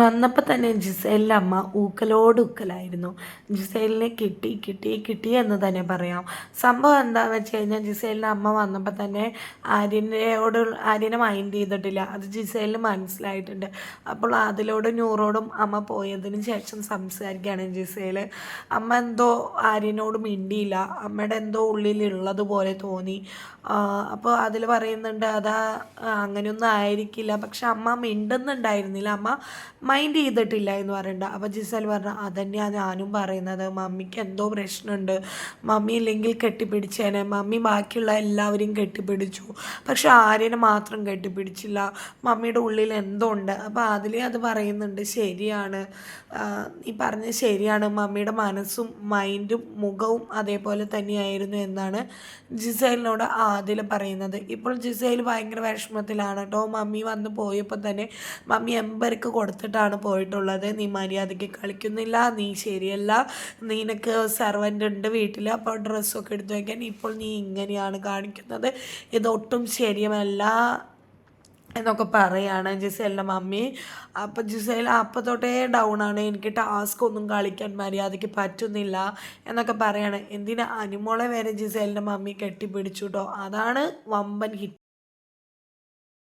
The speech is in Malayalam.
വന്നപ്പോൾ തന്നെ ജിസേലിന്റെ അമ്മ ഊക്കലോട് ഊക്കലായിരുന്നു. ജിസേലിനെ കിട്ടി കിട്ടി കിട്ടി എന്ന് തന്നെ പറയാം. സംഭവം എന്താണെന്ന് വെച്ച് കഴിഞ്ഞാൽ ജിസേലിന്റെ അമ്മ വന്നപ്പോൾ തന്നെ ആര്യനോട് ആര്യനെ മൈൻഡ് ചെയ്തിട്ടില്ല. അത് ജിസേലിന് മനസ്സിലായിട്ടുണ്ട്. അപ്പോൾ അതിലോട് ന്യൂറോടും അമ്മ പോയതിന് ശേഷം സംസാരിക്കുകയാണ് ജിസേൽ അമ്മ എന്തോ ആര്യനോട് മിണ്ടിയില്ല. അമ്മയുടെ എന്തോ ഉള്ളിലുള്ളത് പോലെ തോന്നി. അപ്പോൾ അതിൽ പറയുന്നുണ്ട് അതാ അങ്ങനെയൊന്നും ആയിരിക്കില്ല. പക്ഷെ അമ്മ മിണ്ടുന്നുണ്ടായിരുന്നില്ല. അമ്മ മൈൻഡ് ചെയ്തിട്ടില്ല എന്ന് പറയുന്നുണ്ട് അപ്പോൾ ജിസൽ പറഞ്ഞു അതന്നെയാണ് ഞാനും പറയുന്നത്. മമ്മിക്ക് എന്തോ പ്രശ്നമുണ്ട്. മമ്മി ഇല്ലെങ്കിൽ കെട്ടിപ്പിടിച്ചേനെ. മമ്മി ബാക്കിയുള്ള എല്ലാവരെയും കെട്ടിപ്പിടിച്ചു. പക്ഷെ ആര്യനെ മാത്രം കെട്ടിപ്പിടിച്ചില്ല. മമ്മിയുടെ ഉള്ളിൽ എന്തോ ഉണ്ട് അപ്പോൾ അതിലേ അത് പറയുന്നുണ്ട്. ശരിയാണ്. ഈ പറഞ്ഞ ശരിയാണ്. മമ്മിയുടെ മനസ്സും മൈൻഡും മുഖവും അതേപോലെ തന്നെയായിരുന്നു എന്നാണ് ജിസൈലിനോട് ആദിൽ പറയുന്നത്. ഇപ്പോൾ ജിസൈൽ ഭയങ്കര വിഷമത്തിലാണ് കേട്ടോ. മമ്മി വന്ന് പോയപ്പോൾ തന്നെ മമ്മി എമ്പർക്ക് കൊടുത്തിട്ടാണ് പോയിട്ടുള്ളത്. നീ മര്യാദയ്ക്ക് കളിക്കുന്നില്ല. നീ ശരിയല്ല. നിനക്ക് സെർവന്റ് ഉണ്ട് വീട്ടിൽ അപ്പോൾ ഡ്രസ്സൊക്കെ എടുത്തു വയ്ക്കാൻ ഇപ്പോൾ നീ ഇങ്ങനെയാണ് കാണിക്കുന്നത്. ഇതൊട്ടും ശരിയല്ല എന്നൊക്കെ പറയാണ് ജിസേലിന്റെ മമ്മി. അപ്പം ജിസേൽ അപ്പം തൊട്ടേ ഡൗൺ ആണ്. എനിക്ക് ടാസ്ക് ഒന്നും കളിക്കാൻ മര്യാദയ്ക്ക് പറ്റുന്നില്ല എന്നൊക്കെ പറയാണ്. എന്തിനാ? അനുമോളെ വരെ ജിസേലിന്റെ മമ്മി കെട്ടിപ്പിടിച്ചു കേട്ടോ അതാണ് വമ്പൻ ഹിറ്റ്